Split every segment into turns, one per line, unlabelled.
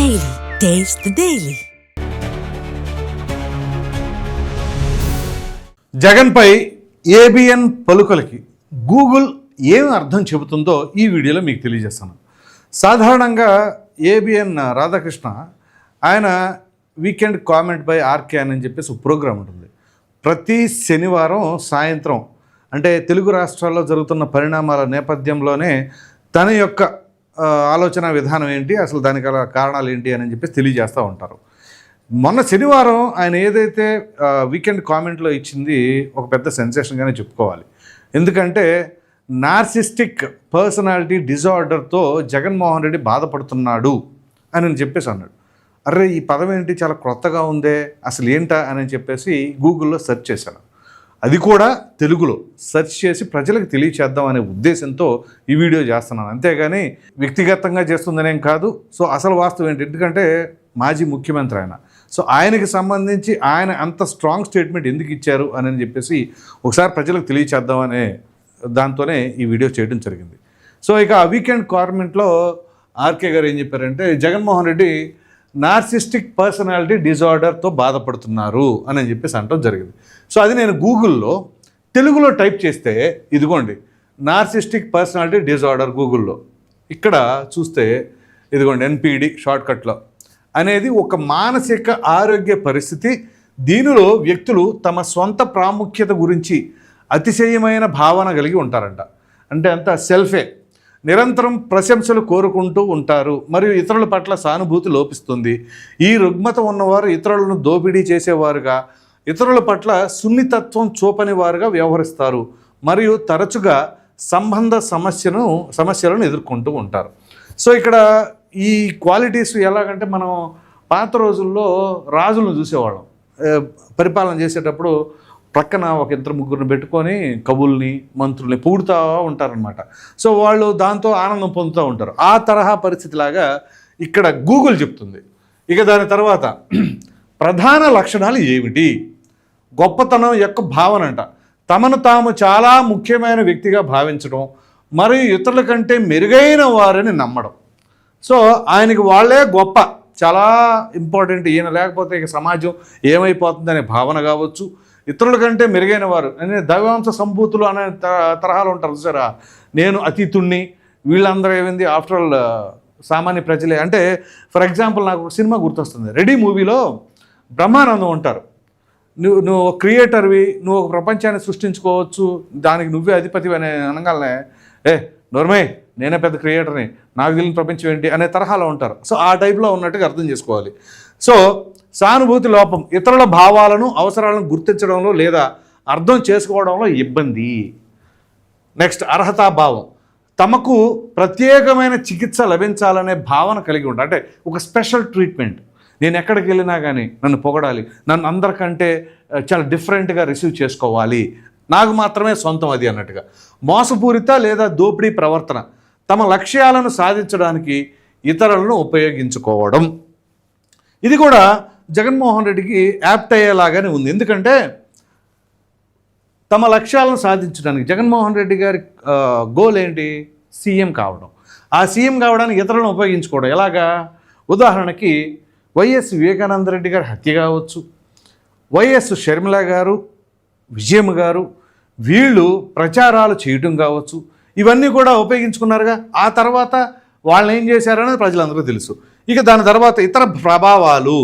Daily. Taste the Daily.
జగన్పై ABN పలుకలకి Google ఏం అర్థం చెబుతుందో ఈ వీడియోలో మీకు తెలియజేస్తాను సాధారణంగా ఏబిఎన్ రాధాకృష్ణ ఆయన వీకెండ్ కామెంట్ బై ఆర్కే అని చెప్పేసి ఒక ప్రోగ్రాం ఉంటుంది ప్రతి శనివారం సాయంత్రం అంటే తెలుగు రాష్ట్రాల్లో జరుగుతున్న పరిణామాల నేపథ్యంలోనే తన యొక్క ఆలోచన విధానం ఏంటి అసలు దానికి గల కారణాలు ఏంటి అని చెప్పేసి తెలియజేస్తూ ఉంటారు. మొన్న శనివారం ఆయన ఏదైతే వీకెండ్ కామెంట్లో ఇచ్చింది ఒక పెద్ద సెన్సేషన్గానే చెప్పుకోవాలి. ఎందుకంటే నార్సిస్టిక్ పర్సనాలిటీ డిజార్డర్తో జగన్మోహన్ రెడ్డి బాధపడుతున్నాడు అని చెప్పేసి అన్నాడు. అరే ఈ పదం ఏంటి చాలా క్రొత్తగా ఉందే అసలు ఏంటా అని చెప్పేసి గూగుల్లో సెర్చ్ చేశాను. అది కూడా తెలుగులో సెర్చ్ చేసి ప్రజలకు తెలియచేద్దాం అనే ఉద్దేశంతో ఈ వీడియో చేస్తున్నాను. అంతేగాని వ్యక్తిగతంగా చేస్తుందనేం కాదు. సో అసలు వాస్తవం ఏంటి? ఎందుకంటే మాజీ ముఖ్యమంత్రి ఆయన. సో ఆయనకి సంబంధించి ఆయన అంత స్ట్రాంగ్ స్టేట్మెంట్ ఎందుకు ఇచ్చారు అని చెప్పేసి ఒకసారి ప్రజలకు తెలియచేద్దాం అనే దాంతోనే ఈ వీడియో చేయడం జరిగింది. సో ఇక ఆ వీకెండ్ కార్మెంట్లో ఆర్కే గారు ఏం చెప్పారంటే జగన్మోహన్ రెడ్డి నార్సిస్టిక్ పర్సనాలిటీ డిజార్డర్తో బాధపడుతున్నారు అని చెప్పేసి అనడం జరిగింది. సో అది నేను గూగుల్లో తెలుగులో టైప్ చేస్తే ఇదిగోండి నార్సిస్టిక్ పర్సనాలిటీ డిజార్డర్ గూగుల్లో. ఇక్కడ చూస్తే ఇదిగోండి ఎన్పిడి షార్ట్కట్లో అనేది ఒక మానసిక ఆరోగ్య పరిస్థితి. దీనిలో వ్యక్తులు తమ సొంత ప్రాముఖ్యత గురించి అతిశయమైన భావన కలిగి ఉంటారంట. అంటే అంత సెల్ఫే. నిరంతరం ప్రశంసలు కోరుకుంటూ ఉంటారు. మరియు ఇతరుల పట్ల సానుభూతి లోపిస్తుంది. ఈ రుగ్మత ఉన్నవారు ఇతరులను దోపిడీ చేసేవారుగా ఇతరుల పట్ల సున్నితత్వం చూపని వారుగా వ్యవహరిస్తారు. మరియు తరచుగా సంబంధ సమస్యను సమస్యలను ఎదుర్కొంటూ ఉంటారు. సో ఇక్కడ ఈ క్వాలిటీస్ ఎలాగంటే మనం పాత రోజుల్లో రాజులను చూసేవాళ్ళం. పరిపాలన చేసేటప్పుడు ప్రక్కన ఒక ఇద్దరు ముగ్గురిని పెట్టుకొని కవుల్ని మంత్రుల్ని పూడుతూ ఉంటారనమాట సో వాళ్ళు దాంతో ఆనందం పొందుతూ ఉంటారు. ఆ తరహా పరిస్థితిలాగా ఇక్కడ గూగుల్ చెప్తుంది. ఇక దాని తర్వాత ప్రధాన లక్షణాలు ఏమిటి? గొప్పతనం యొక్క భావన అంట తమను తాము చాలా ముఖ్యమైన వ్యక్తిగా భావించడం మరియు ఇతరుల కంటే మెరుగైన వారిని నమ్మడం. సో ఆయనకి వాళ్ళే గొప్ప. చాలా ఇంపార్టెంట్ ఈయన లేకపోతే ఇక సమాజం ఏమైపోతుందనే భావన కావచ్చు. ఇతరుల కంటే మెరుగైన వారు. అనే దైవాంశ సంభూతులు అనే త- తరహాలు ఉంటారు చూసారా? నేను అతీతుణ్ణి వీళ్ళందరూ ఏమైంది? ఆఫ్టర్ ఆల్ సామాన్య ప్రజలే. అంటే ఫర్ ఎగ్జాంపుల్ నాకు ఒక సినిమా గుర్తొస్తుంది. రెడీ మూవీలో బ్రహ్మానందం ఉంటారు. నువ్వు నువ్వు ఒక క్రియేటర్వి నువ్వు ఒక ప్రపంచాన్ని సృష్టించుకోవచ్చు దానికి నువ్వే అధిపతి అనే అనగానే ఏ నోర్మే నేనే పెద్ద క్రియేటర్ని నాకు తెలియని ప్రపంచం ఏంటి? అనే తరహాలో ఉంటారు. సో ఆ టైప్లో ఉన్నట్టుగా అర్థం చేసుకోవాలి. సో సానుభూతి లోపం ఇతరుల భావాలను అవసరాలను గుర్తించడంలో లేదా అర్థం చేసుకోవడంలో ఇబ్బంది. నెక్స్ట్ అర్హతా భావం. తమకు ప్రత్యేకమైన చికిత్స లభించాలనే భావన కలిగి ఉంటారు అంటే ఒక స్పెషల్ ట్రీట్మెంట్ నేను ఎక్కడికి వెళ్ళినా కానీ నన్ను పొగడాలి. నన్ను అందరికంటే చాలా డిఫరెంట్గా రిసీవ్ చేసుకోవాలి. నాకు మాత్రమే సొంతం అది అన్నట్టుగా. మోసపూరిత లేదా దోపిడీ ప్రవర్తన. తమ లక్ష్యాలను సాధించడానికి ఇతరులను ఉపయోగించుకోవడం. ఇది కూడా జగన్మోహన్ రెడ్డికి యాప్ట్ అయ్యేలాగానే ఉంది. ఎందుకంటే తమ లక్ష్యాలను సాధించడానికి జగన్మోహన్ రెడ్డి గారి గోల్ ఏంటి? సీఎం కావడం. ఆ సీఎం కావడానికి ఇతరులను ఉపయోగించుకోవడం. ఎలాగా? ఉదాహరణకి వైఎస్ వివేకానంద రెడ్డి గారి హత్య కావచ్చు. వైఎస్ షర్మిల గారు విజయం గారు వీళ్ళు ప్రచారాలు చేయటం కావచ్చు. ఇవన్నీ కూడా ఉపయోగించుకున్నారుగా. ఆ తర్వాత వాళ్ళు ఏం చేశారనేది ప్రజలందరూ తెలుసు. ఇక దాని తర్వాత ఇతర ప్రభావాలు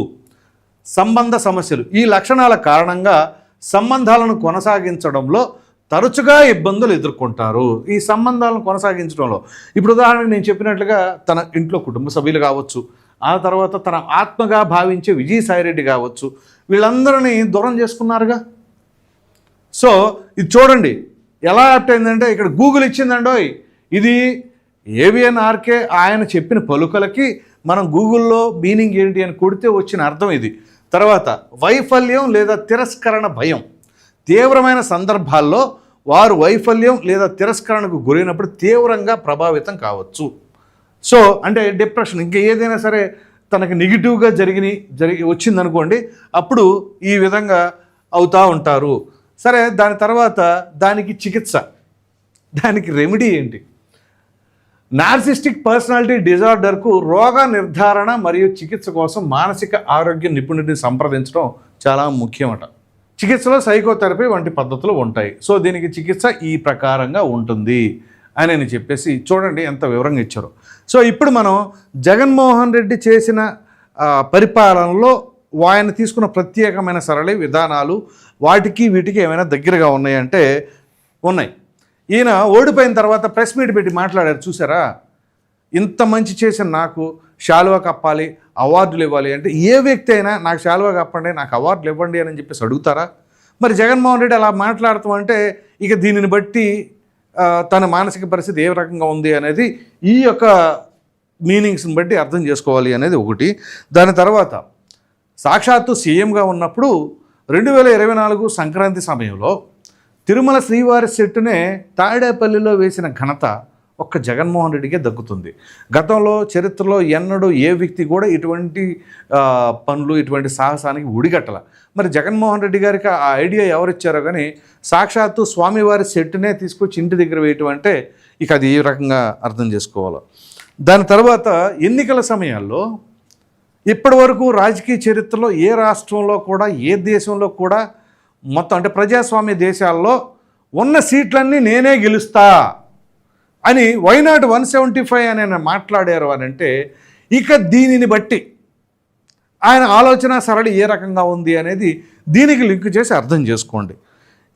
సంబంధ సమస్యలు. ఈ లక్షణాల కారణంగా సంబంధాలను కొనసాగించడంలో తరచుగా ఇబ్బందులు ఎదుర్కొంటారు. ఈ సంబంధాలను కొనసాగించడంలో ఇప్పుడు ఉదాహరణకు నేను చెప్పినట్లుగా తన ఇంట్లో కుటుంబ సభ్యులు కావచ్చు ఆ తర్వాత తన ఆత్మగా భావించే విజయసాయిరెడ్డి కావచ్చు వీళ్ళందరినీ దూరం చేసుకున్నారుగా? సో ఇది చూడండి. ఎలా యాప్ట్ అయిందంటే ఇక్కడ గూగుల్ ఇచ్చిందండోయ్ ఇది ఏవిఎన్ ఆర్కే ఆయన చెప్పిన పలుకలకి మనం గూగుల్లో మీనింగ్ ఏంటి అని కొడితే వచ్చిన అర్థం ఇది. తర్వాత వైఫల్యం లేదా తిరస్కరణ భయం. తీవ్రమైన సందర్భాల్లో వారు వైఫల్యం లేదా తిరస్కరణకు గురైనప్పుడు తీవ్రంగా ప్రభావితం కావచ్చు. సో అంటే డిప్రెషన్ ఇంకా ఏదైనా సరే తనకి నెగిటివ్గా జరిగిన జరిగి వచ్చిందనుకోండి అప్పుడు ఈ విధంగా అవుతూ ఉంటారు. సరే దాని తర్వాత దానికి చికిత్స. దానికి రెమెడీ ఏంటి? నార్సిస్టిక్ పర్సనాలిటీ డిజార్డర్కు రోగ నిర్ధారణ మరియు చికిత్స కోసం మానసిక ఆరోగ్య నిపుణుడిని సంప్రదించడం చాలా ముఖ్యమట. చికిత్సలో సైకోథెరపీ వంటి పద్ధతులు ఉంటాయి. సో దీనికి చికిత్స ఈ ప్రకారంగా ఉంటుంది అని నేను చెప్పేసి చూడండి ఎంత వివరంగా ఇచ్చారు. సో ఇప్పుడు మనం జగన్మోహన్ రెడ్డి చేసిన పరిపాలనలో ఆయన తీసుకున్న ప్రత్యేకమైన సరళి విధానాలు వాటికి వీటికి ఏమైనా దగ్గరగా ఉన్నాయంటే ఉన్నాయి. ఈయన ఓడిపోయిన తర్వాత ప్రెస్ మీట్ పెట్టి మాట్లాడారు చూసారా? ఇంత మంచి చేసిన నాకు శాలువా కప్పాలి అవార్డులు ఇవ్వాలి అంటే ఏ వ్యక్తి అయినా నాకు శాలువా కప్పండి నాకు అవార్డులు ఇవ్వండి అని చెప్పేసి అడుగుతారా? మరి జగన్మోహన్ రెడ్డి అలా మాట్లాడతాం అంటే ఇక దీనిని బట్టి తన మానసిక పరిస్థితి ఏ రకంగా ఉంది అనేది ఈ యొక్క మీనింగ్స్ని బట్టి అర్థం చేసుకోవాలి అనేది ఒకటి. దాని తర్వాత సాక్షాత్తు సీఎంగా ఉన్నప్పుడు రెండు వేల ఇరవై నాలుగు సంక్రాంతి సమయంలో తిరుమల శ్రీవారి చెట్టునే తాడేపల్లిలో వేసిన ఘనత ఒక్క జగన్మోహన్ రెడ్డికే దక్కుతుంది. గతంలో చరిత్రలో ఎన్నడూ ఏ వ్యక్తి కూడా ఇటువంటి పనులు ఇటువంటి సాహసానికి ఉడిగట్టల మరి జగన్మోహన్ రెడ్డి గారికి ఆ ఐడియా ఎవరిచ్చారో కానీ సాక్షాత్తు స్వామివారి సెట్టునే తీసుకొచ్చి ఇంటి దగ్గర వేయటం అంటే ఇక అది ఏ రకంగా అర్థం చేసుకోవాలో. దాని తర్వాత ఎన్నికల సమయాల్లో ఇప్పటి వరకు రాజకీయ చరిత్రలో ఏ రాష్ట్రంలో కూడా ఏ దేశంలో కూడా మొత్తం అంటే ప్రజాస్వామ్య దేశాల్లో ఉన్న సీట్లన్నీ నేనే గెలుస్తా అని వైనాట్ వన్ సెవెంటీ ఫైవ్ అని ఆయన మాట్లాడారు అని అంటే ఇక దీనిని బట్టి ఆయన ఆలోచన సరళి ఏ రకంగా ఉంది అనేది దీనికి లింక్ చేసి అర్థం చేసుకోండి.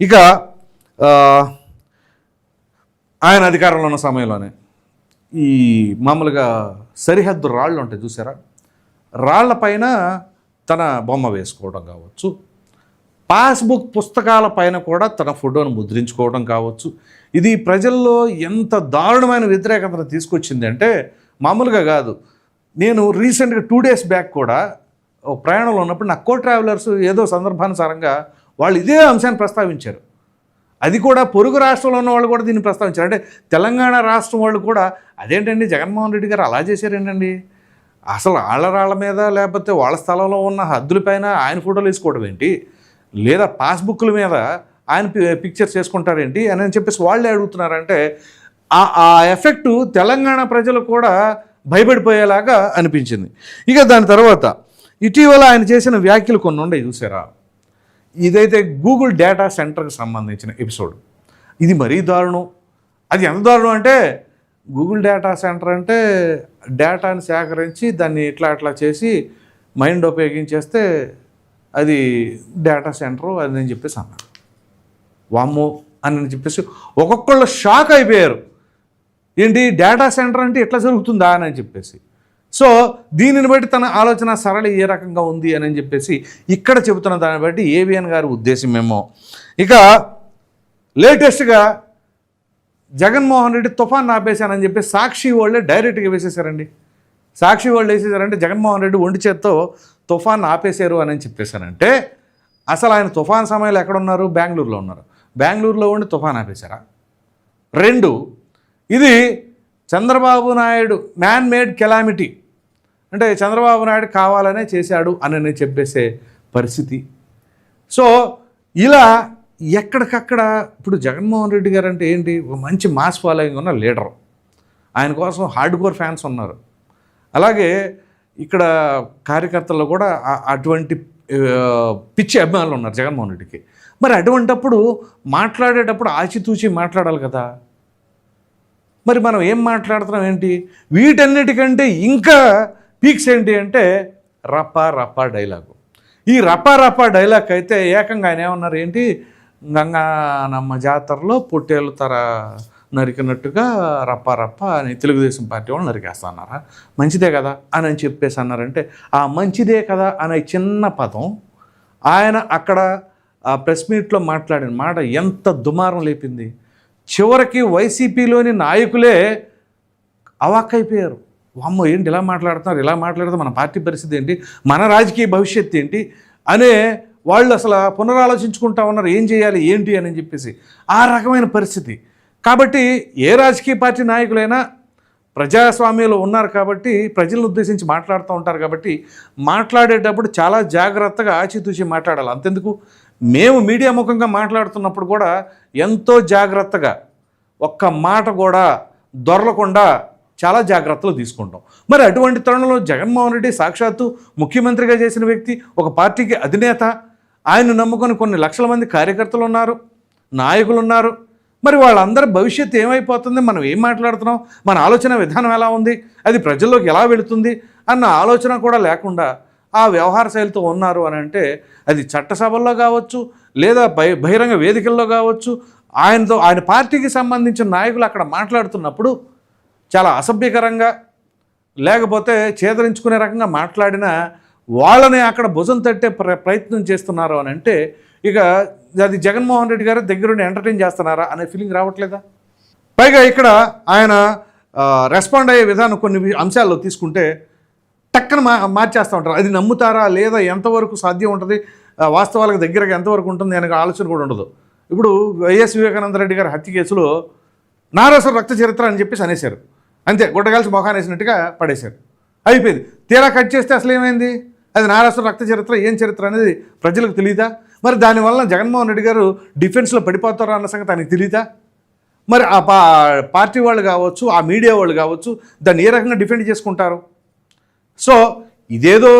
ఇక ఆయన అధికారంలో ఉన్న సమయంలోనే ఈ మామూలుగా సరిహద్దు రాళ్ళు ఉంటాయి చూసారా? రాళ్ళపైన తన బొమ్మ వేసుకోవడం కావచ్చు పాస్బుక్ పుస్తకాల పైన కూడా తన ఫోటోను ముద్రించుకోవడం కావచ్చు. ఇది ప్రజల్లో ఎంత దారుణమైన వ్యతిరేకతను తీసుకొచ్చింది అంటే మామూలుగా కాదు. నేను రీసెంట్గా టూ డేస్ బ్యాక్ కూడా ప్రయాణంలో ఉన్నప్పుడు నా కో ట్రావెలర్స్ ఏదో సందర్భానుసారంగా వాళ్ళు ఇదే అంశాన్ని ప్రస్తావించారు. అది కూడా పొరుగు రాష్ట్రంలో ఉన్న వాళ్ళు కూడా దీన్ని ప్రస్తావించారు. అంటే తెలంగాణ రాష్ట్రం వాళ్ళు కూడా అదేంటండి జగన్మోహన్ రెడ్డి గారు అలా చేశారేంటండి? అసలు వాళ్ళ రాళ్ళ మీద లేకపోతే వాళ్ళ స్థలంలో ఉన్న హద్దులపైన ఆయన ఫోటోలు వేసుకోవడం ఏంటి? లేదా పాస్బుక్ల మీద ఆయన పిక్చర్స్ చేసుకుంటారేంటి అని అని చెప్పేసి వాళ్ళే అడుగుతున్నారంటే ఆ ఆ ఎఫెక్టు తెలంగాణ ప్రజలు కూడా భయపడిపోయేలాగా అనిపించింది. ఇక దాని తర్వాత ఇటీవల ఆయన చేసిన వ్యాఖ్యలు కొన్ని ఉన్నాయి చూసారా? ఇదైతే గూగుల్ డేటా సెంటర్కి సంబంధించిన ఎపిసోడ్. ఇది మరీ దారుణం. అది ఎంత దారుణం అంటే గూగుల్ డేటా సెంటర్ అంటే డేటాని సేకరించి దాన్ని ఇట్లా అట్లా చేసి మైండ్ ఉపయోగించేస్తే అది డేటా సెంటర్ అది అని చెప్పేసి అన్నాడు వామ్మో అని చెప్పేసి ఒక్కొక్కళ్ళు షాక్ అయిపోయారు. ఏంటి? డేటా సెంటర్ అంటే ఎట్లా జరుగుతుందా అని చెప్పేసి. సో దీనిని బట్టి తన ఆలోచన సరళి ఏ రకంగా ఉంది అని చెప్పేసి ఇక్కడ చెబుతున్న దాన్ని బట్టి ఏవిఎన్ గారి ఉద్దేశం ఏమో. ఇక లేటెస్ట్గా జగన్మోహన్ రెడ్డి తుఫాన్ ఆపేశానని చెప్పి సాక్షి వాళ్ళే డైరెక్ట్గా వేసేసారండి సాక్షి వాళ్ళు వేసేసారంటే జగన్మోహన్ రెడ్డి ఒంటి చేత్తో తుఫాన్ ఆపేశారు అని చెప్పేశారంటే అసలు ఆయన తుఫాన్ సమయంలో ఎక్కడున్నారు బెంగళూరులో ఉన్నారు. బెంగళూరులో ఉండి తుఫాన్ ఆపేశారా? రెండు ఇది Chandrababu Naidu man made calamity అంటే చంద్రబాబు నాయుడు కావాలనే చేశాడు అని నేను చెప్పేసే పరిస్థితి. సో ఇలా ఎక్కడికక్కడ ఇప్పుడు జగన్మోహన్ రెడ్డి గారు అంటే ఏంటి? ఒక మంచి మాస్ ఫాలోయింగ్ ఉన్న లీడర్. ఆయన కోసం హార్డ్ కోర్ ఫ్యాన్స్ ఉన్నారు. అలాగే ఇక్కడ కార్యకర్తల్లో కూడా అటువంటి పిచ్చి అభిమానులు ఉన్నారు జగన్మోహన్ రెడ్డికి. మరి అటువంటప్పుడు మాట్లాడేటప్పుడు ఆచితూచి మాట్లాడాలి కదా. మరి మనం ఏం మాట్లాడుతున్నాం ఏంటి? వీటన్నిటికంటే ఇంకా పీక్స్ ఏంటి అంటే రప్ప రప్ప డైలాగు. ఈ రపా రప్ప డైలాగ్ అయితే ఏకంగా ఆయన ఏమన్నారు ఏంటి? గంగానమ్మ జాతరలో పొట్టేలు తర నరికినట్టుగా రప్ప రప్ప అని తెలుగుదేశం పార్టీ వాళ్ళు నరికేస్తాన్నారా మంచిదే కదా అని అని చెప్పేసి అన్నారంటే ఆ మంచిదే కదా అనే చిన్న పదం ఆయన అక్కడ ఆ ప్రెస్ మీట్లో మాట్లాడిన మాట ఎంత దుమారం లేపింది. చివరికి వైసీపీలోని నాయకులే అవాక్కైపోయారు. అమ్మ ఏంటి ఇలా మాట్లాడుతున్నారు? ఇలా మాట్లాడితే మన పార్టీ పరిస్థితి ఏంటి? మన రాజకీయ భవిష్యత్తు ఏంటి? అనే వాళ్ళు అసలు పునరాలోచించుకుంటా ఉన్నారు. ఏం చేయాలి? ఏంటి? అని చెప్పేసి. ఆ రకమైన పరిస్థితి. కాబట్టి ఏ రాజకీయ పార్టీ నాయకులైనా ప్రజాస్వామ్యంలో ఉన్నారు కాబట్టి ప్రజలను ఉద్దేశించి మాట్లాడుతూ ఉంటారు కాబట్టి మాట్లాడేటప్పుడు చాలా జాగ్రత్తగా ఆచితూచి మాట్లాడాలి. అంతెందుకు? మేము మీడియా ముఖంగా మాట్లాడుతున్నప్పుడు కూడా ఎంతో జాగ్రత్తగా ఒక్క మాట కూడా దొరలకుండా చాలా జాగ్రత్తలు తీసుకుంటాం. మరి అటువంటి తరుణంలో జగన్మోహన్ రెడ్డి సాక్షాత్తు ముఖ్యమంత్రిగా చేసిన వ్యక్తి ఒక పార్టీకి అధినేత. ఆయన నమ్ముకొని కొన్ని లక్షల మంది కార్యకర్తలు ఉన్నారు నాయకులు ఉన్నారు. మరి వాళ్ళందరి భవిష్యత్తు ఏమైపోతుంది? మనం ఏం మాట్లాడుతున్నాం? మన ఆలోచన విధానం ఎలా ఉంది? అది ప్రజల్లోకి ఎలా వెళుతుంది? అన్న ఆలోచన కూడా లేకుండా ఆ వ్యవహార శైలితో ఉన్నారు అని అంటే అది చట్టసభల్లో కావచ్చు లేదా బహిరంగ వేదికల్లో కావచ్చు ఆయనతో ఆయన పార్టీకి సంబంధించిన నాయకులు అక్కడ మాట్లాడుతున్నప్పుడు చాలా అసభ్యకరంగా లేకపోతే చేదరించుకునే రకంగా మాట్లాడిన వాళ్ళని అక్కడ భుజం తట్టే ప్ర ప్రయత్నం చేస్తున్నారు అని అంటే ఇక అది జగన్మోహన్ రెడ్డి గారు దగ్గరుండి ఎంటర్టైన్ చేస్తున్నారా అనే ఫీలింగ్ రావట్లేదా? పైగా ఇక్కడ ఆయన రెస్పాండ్ అయ్యే విధానం కొన్ని అంశాల్లో తీసుకుంటే టక్కన మా మార్చేస్తూ ఉంటారు. అది నమ్ముతారా లేదా ఎంతవరకు సాధ్యం ఉంటుంది? వాస్తవాలకు దగ్గరగా ఎంతవరకు ఉంటుంది అనే ఆలోచన కూడా ఉండదు. ఇప్పుడు వైఎస్ వివేకానంద రెడ్డి గారి హత్య కేసులో నారాసుర రక్త చరిత్ర అని చెప్పేసి అనేశారు. అంతే గుడ్డగాల్సి మొఖాన్ని వేసినట్టుగా పడేశారు. అయిపోయింది. తీరా కట్ చేస్తే అసలు ఏమైంది అది నారాసు రక్త చరిత్ర ఏం చరిత్ర అనేది ప్రజలకు తెలియదా మరి దానివల్ల జగన్మోహన్ రెడ్డి గారు డిఫెన్స్లో పడిపోతారా అన్న సంగతి ఆయనకు తెలియదా మరి ఆ పా పార్టీ వాళ్ళు కావచ్చు ఆ మీడియా వాళ్ళు కావచ్చు దాన్ని ఏ రకంగా డిఫెండ్ చేసుకుంటారు? సో ఇదేదో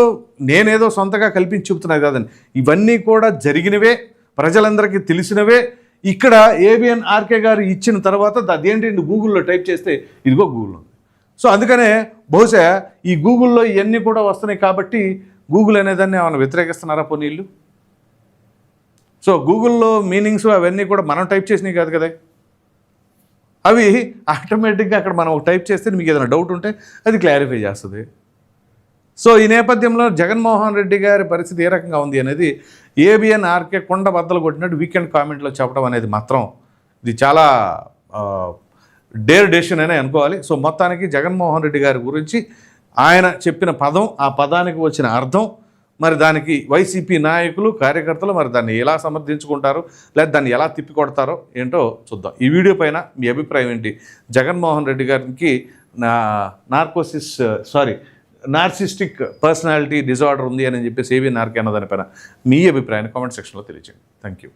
నేనేదో సొంతగా కల్పించి చెబుతున్నది కాదండి ఇవన్నీ కూడా జరిగినవే ప్రజలందరికీ తెలిసినవే. ఇక్కడ ఏబిఎన్ ఆర్కే గారు ఇచ్చిన తర్వాత అదేంటి గూగుల్లో టైప్ చేస్తే ఇదిగో గూగుల్ సో అందుకనే బహుశా ఈ గూగుల్లో ఇవన్నీ కూడా వస్తున్నాయి కాబట్టి గూగుల్ అనేదాన్ని ఏమైనా వ్యతిరేకిస్తున్నారా పోనీళ్ళు సో గూగుల్లో మీనింగ్స్ అవన్నీ కూడా మనం టైప్ చేసినవి కాదు కదా. అవి ఆటోమేటిక్గా అక్కడ మనం టైప్ చేస్తే మీకు ఏదైనా డౌట్ ఉంటే అది క్లారిఫై చేస్తుంది. సో ఈ నేపథ్యంలో జగన్మోహన్ రెడ్డి గారి పరిస్థితి ఏ రకంగా ఉంది అనేది ఏబిఎన్ ఆర్కే కొండ బద్దలు కొట్టినట్టు వీకెండ్ కామెంట్లో చెప్పడం అనేది మాత్రం ఇది చాలా డేర్ డెసిషన్ అనే అనుకోవాలి. సో మొత్తానికి జగన్మోహన్ రెడ్డి గారి గురించి ఆయన చెప్పిన పదం ఆ పదానికి వచ్చిన అర్థం మరి దానికి వైసీపీ నాయకులు కార్యకర్తలు మరి దాన్ని ఎలా సమర్థించుకుంటారు లేదా దాన్ని ఎలా తిప్పికొడతారో ఏంటో చూద్దాం. ఈ వీడియో పైన మీ అభిప్రాయం ఏంటి? జగన్మోహన్ రెడ్డి గారికి నా narcosis sorry narcissistic personality disorder ఉంది అని చెప్పేసి ఏవి నార్కే అన్న దానిపైన మీ అభిప్రాయాన్ని కామెంట్ సెక్షన్లో తెలియజేయండి థ్యాంక్ యూ.